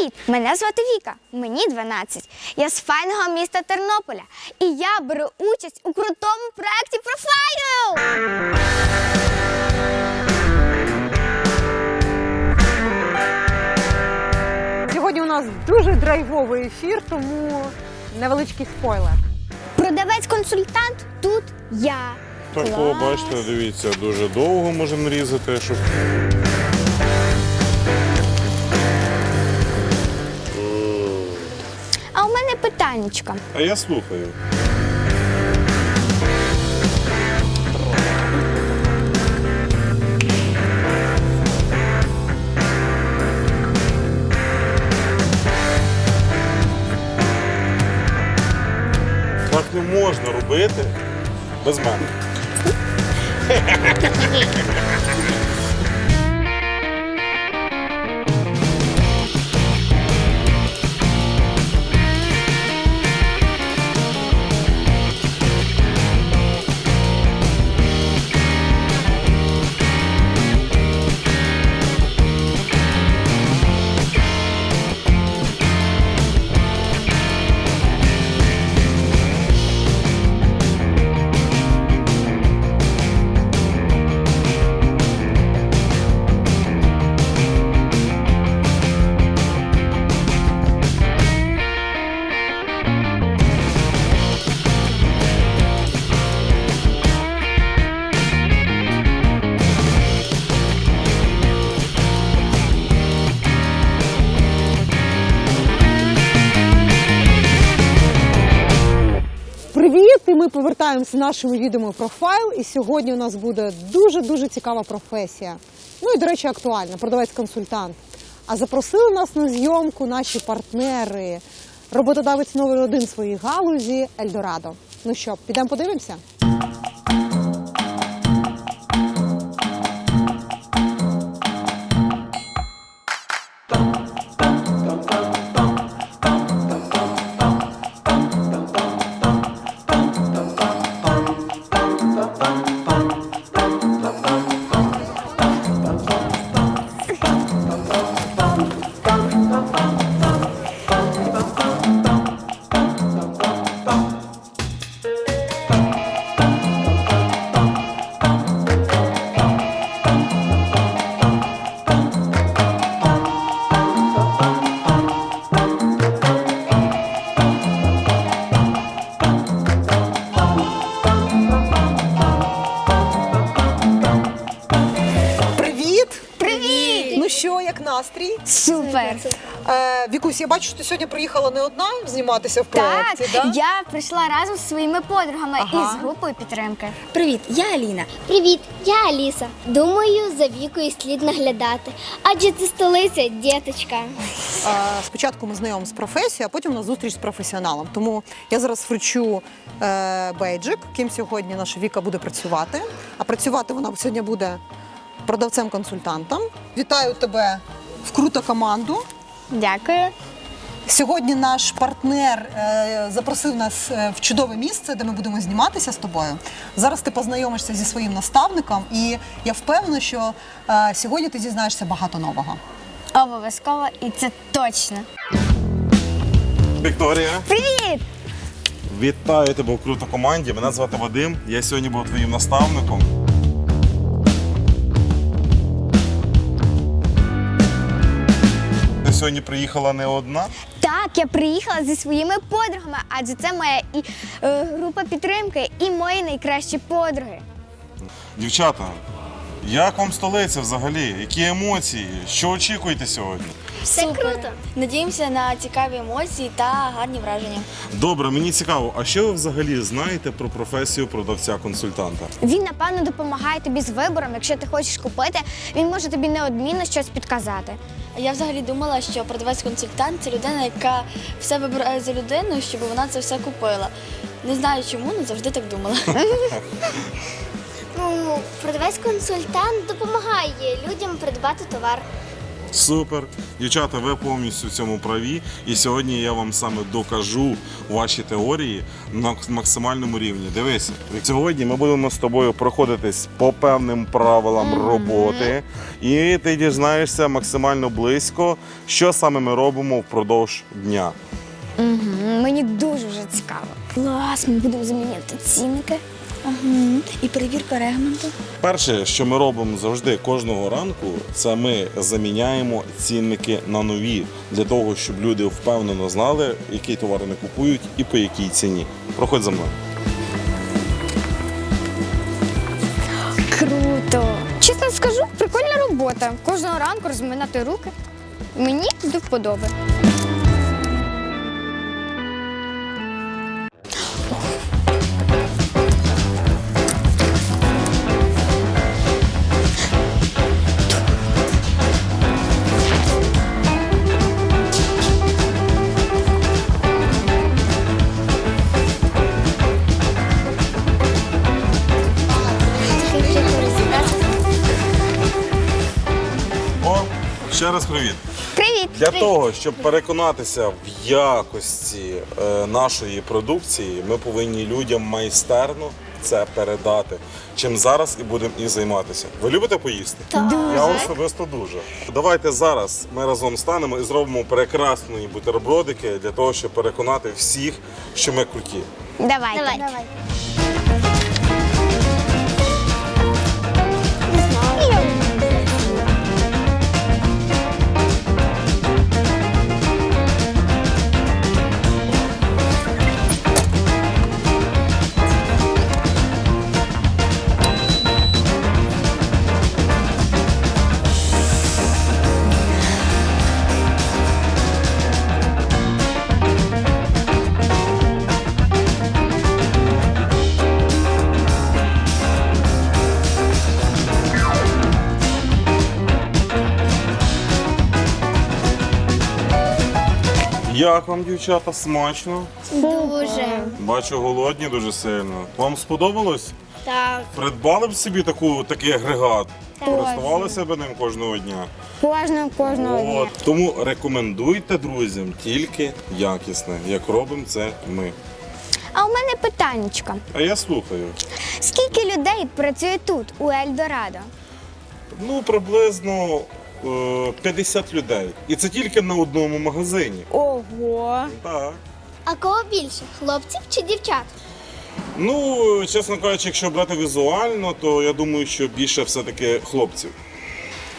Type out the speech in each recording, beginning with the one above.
Привіт! Мене звати Віка. Мені 12. Я з файного міста Тернополя. І я беру участь у крутому проєкті Профайл! Сьогодні у нас дуже драйвовий ефір, тому невеличкий спойлер. Продавець-консультант тут я. Такого, Клас. бачите, дивіться, дуже довго можемо різати, щоб. А у мене питаннячко. А я слухаю. Так не можна робити без мене. Ми повертаємося нашими відео профайл. І сьогодні у нас буде дуже дуже цікава професія. Ну і до речі, актуальна продавець-консультант. А запросили нас на зйомку наші партнери, роботодавець номер один своїй галузі Ельдорадо. Ну що, підемо подивимося? Е, Вікусь, я бачу, що ти сьогодні приїхала не одна зніматися в Так, проєкті, да? я прийшла разом зі своїми подругами Ага. із групою підтримки. Привіт, я Аліна. Привіт, я Аліса. Думаю, за вікою слід наглядати. Адже це столиця, діточка. Е, Спочатку ми знайомимо з професією, а потім у нас зустріч з професіоналом. Тому я зараз вручу е, бейджик, ким сьогодні наша Віка буде працювати. А працювати вона сьогодні буде продавцем-консультантом. Вітаю тебе в круто команду. Дякую. Сьогодні наш партнер е, запросив нас е, в чудове місце, де ми будемо зніматися з тобою. Зараз ти познайомишся зі своїм наставником, і я впевнена, що е, сьогодні ти дізнаєшся багато нового. Обов'язково, і це точно. Вікторія, Привіт! вітаю тебе у круто команді. Мене звати Вадим. Я сьогодні був твоїм наставником. Сьогодні приїхала не одна. Так, я приїхала зі своїми подругами, адже це моя і е, група підтримки, і мої найкращі подруги. Дівчата, як вам столиця взагалі? Які емоції? Що очікуєте сьогодні? Все круто. Надіємося на цікаві емоції та гарні враження. Добре, мені цікаво, а що ви взагалі знаєте про професію продавця-консультанта? Він, напевно, допомагає тобі з вибором. Якщо ти хочеш купити, він може тобі неодмінно щось підказати. Я взагалі думала, що продавець-консультант це людина, яка все вибирає за людину, щоб вона це все купила. Не знаю чому, але завжди так думала. Ну, продавець-консультант допомагає людям придбати товар. Супер. Дівчата, ви повністю в цьому праві. І сьогодні я вам саме докажу ваші теорії на максимальному рівні. Дивися, сьогодні ми будемо з тобою проходитись по певним правилам роботи, і ти дізнаєшся максимально близько, що саме ми робимо впродовж дня. Мені дуже вже цікаво. Клас, ми будемо заміняти цінники. І перевірка регламенту. Перше, що ми робимо завжди кожного ранку, це ми заміняємо цінники на нові для того, щоб люди впевнено знали, який товар вони купують і по якій ціні. Проходь за мною. Круто! Чесно скажу, прикольна робота. Кожного ранку розминати руки. Мені до вподоби. Для того, щоб переконатися в якості е, нашої продукції, ми повинні людям майстерно це передати. Чим зараз і будемо і займатися. Ви любите поїсти? Я особисто дуже. Давайте зараз ми разом станемо і зробимо прекрасні бутербродики для того, щоб переконати всіх, що ми круті. Давайте. Давай. Як вам, дівчата, смачно? Дуже. Бачу, голодні дуже сильно. Вам сподобалось? Так. Придбали б собі таку, такий агрегат? Користувалися б ним кожного дня? Кожного кожного дня. От. Тому рекомендуйте друзям тільки якісне, як робимо це ми. А у мене питаннячко. А я слухаю. Скільки людей працює тут, у Ельдорадо? Ну, приблизно 50 людей. І це тільки на одному магазині. Ого! Так. А кого більше? Хлопців чи дівчат? Ну, чесно кажучи, якщо брати візуально, то я думаю, що більше все-таки хлопців.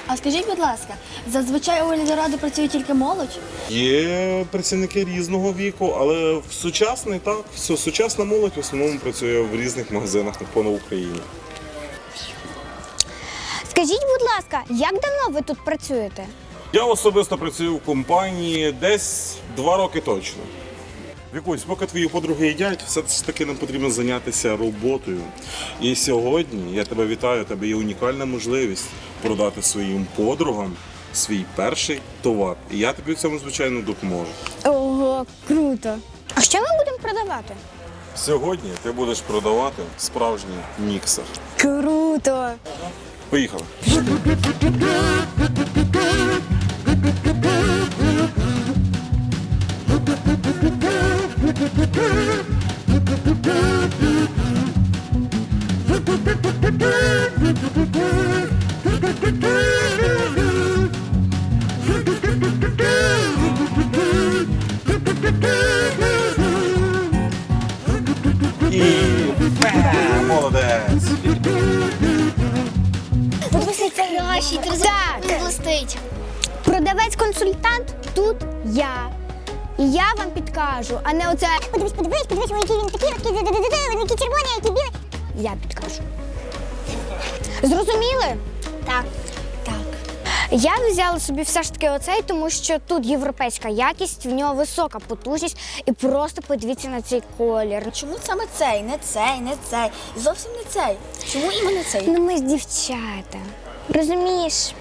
А скажіть, будь ласка, зазвичай у Ельдорадо працює тільки молодь? Є працівники різного віку, але в сучасний так, все, сучасна молодь в основному працює в різних магазинах по Україні. Скажіть, будь ласка, як давно ви тут працюєте? Я особисто працюю в компанії десь два роки точно. Вікусь, поки твої подруги їдять, все ж таки нам потрібно зайнятися роботою. І сьогодні я тебе вітаю, у тебе є унікальна можливість продати своїм подругам свій перший товар. І я тобі в цьому, звичайно, допоможу. Ого, круто! А що ми будемо продавати? Сьогодні ти будеш продавати справжній міксер. Круто! Поїхали. І молодець. Гроші, ти Так. Продавець-консультант тут я. І я вам підкажу, а не оце. Подивись, подивись, подивись, ой, який він такий, який червоний, який білий. Я підкажу. Зрозуміли? Так. Так. Я взяла собі все ж таки оцей, тому що тут європейська якість, в нього висока потужність, і просто подивіться на цей колір. Чому саме цей, не цей, не цей, зовсім не цей? Чому іменно цей? Ну ми ж дівчата. Розумієш?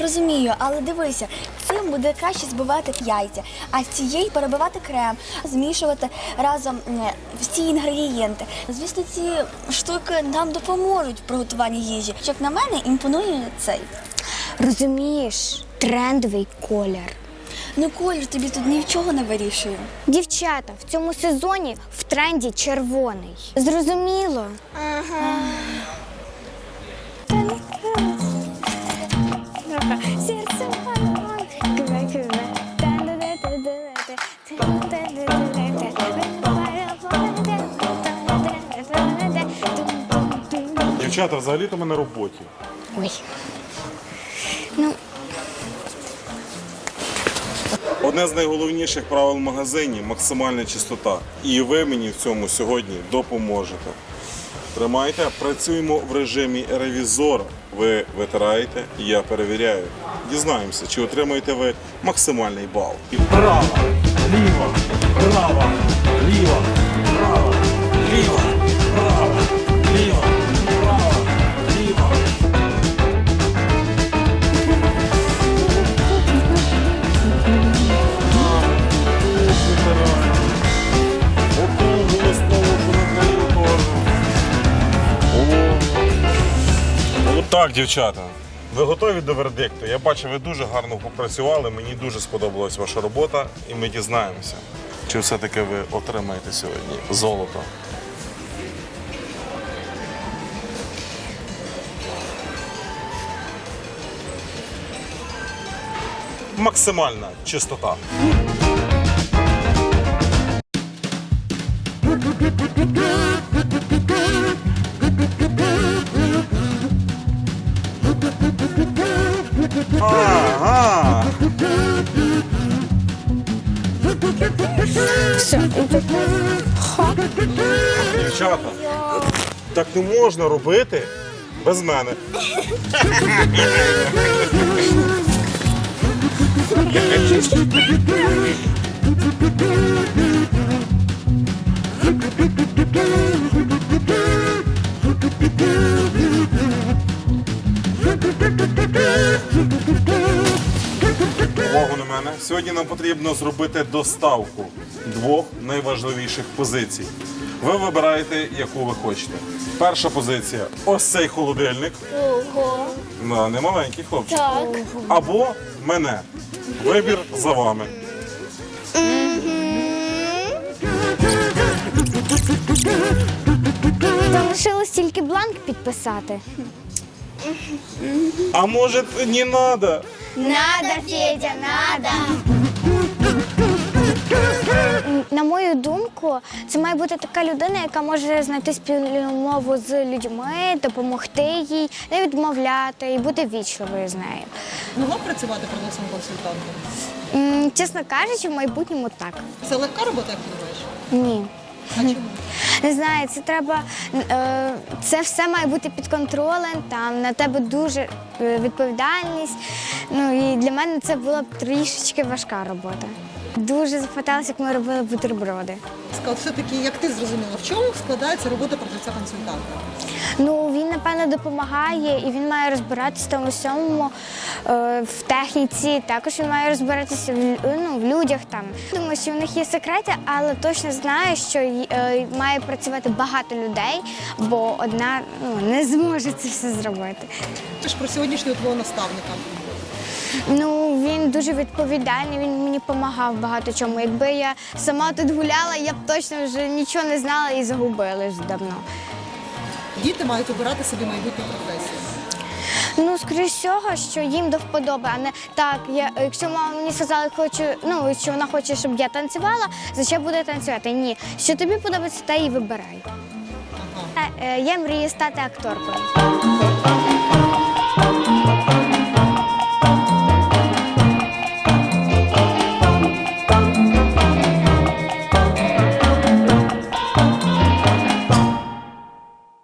Розумію, але дивися, цим буде краще збивати яйця, а з цієї перебивати крем, змішувати разом всі інгредієнти. Звісно, ці штуки нам допоможуть в приготуванні їжі. Як на мене, імпонує цей. Розумієш, трендовий колір. Ну, колір тобі тут ні в чого не вирішує. Дівчата, в цьому сезоні в тренді червоний. Зрозуміло? Ага. Дівчата, взагалі-то ми на роботі. Ой. Ну, Одне з найголовніших правил в магазині максимальна чистота. І ви мені в цьому сьогодні допоможете. Тримайте, працюємо в режимі ревізора. Ви витираєте, я перевіряю. Дізнаємося, чи отримаєте ви максимальний бал. І Право, ліво, право, ліво, дівчата, ви готові до вердикту? Я бачу, ви дуже гарно попрацювали. Мені дуже сподобалась ваша робота, і ми дізнаємося, чи все-таки ви отримаєте сьогодні золото. Максимальна чистота. Все. Дівчата, так не можна робити без мене. мене. Сьогодні нам потрібно зробити доставку двох найважливіших позицій. Ви вибираєте, яку ви хочете. Перша позиція ось цей холодильник. Ого. Не маленький хлопчик. Так. Або мене. Вибір за вами. Залишилось тільки бланк підписати. А може не треба? Надо, Федя, надо. На мою думку, це має бути така людина, яка може знайти спільну мову з людьми, допомогти їй, не відмовляти і бути вічливою з нею. Могла б працювати продавцем консультантом? М, Чесно кажучи, в майбутньому так. Це легка робота, як ти думаєш? Ні. А чому? Не знаю, це треба. е, Це все має бути під контролем. Там на тебе дуже е, відповідальність. Ну і для мене це була трішечки важка робота. Дуже запиталася, як ми робили бутерброди. Все-таки, як ти зрозуміла, в чому складається робота продавця консультанта? Ну він напевно допомагає і він має розбиратися там у всьому е, в техніці. Також він має розбиратися в, ну, в людях там. Думаю, що в них є секрети, але точно знаю, що е, має працювати багато людей, бо одна ну, не зможе це все зробити. Ти ж про сьогоднішнього твого наставника. Ну він дуже відповідальний. Він мені допомагав багато чому. Якби я сама тут гуляла, я б точно вже нічого не знала і загубила вже давно. Діти мають обирати собі майбутню професію. Ну, скоріш всього, що їм до вподоби, а не так. Я, якщо мама мені сказала, хочу, ну що вона хоче, щоб я танцювала, за що буде танцювати? Ні. Що тобі подобається, та і вибирай. Ага. Е, е, Я мрію стати акторкою.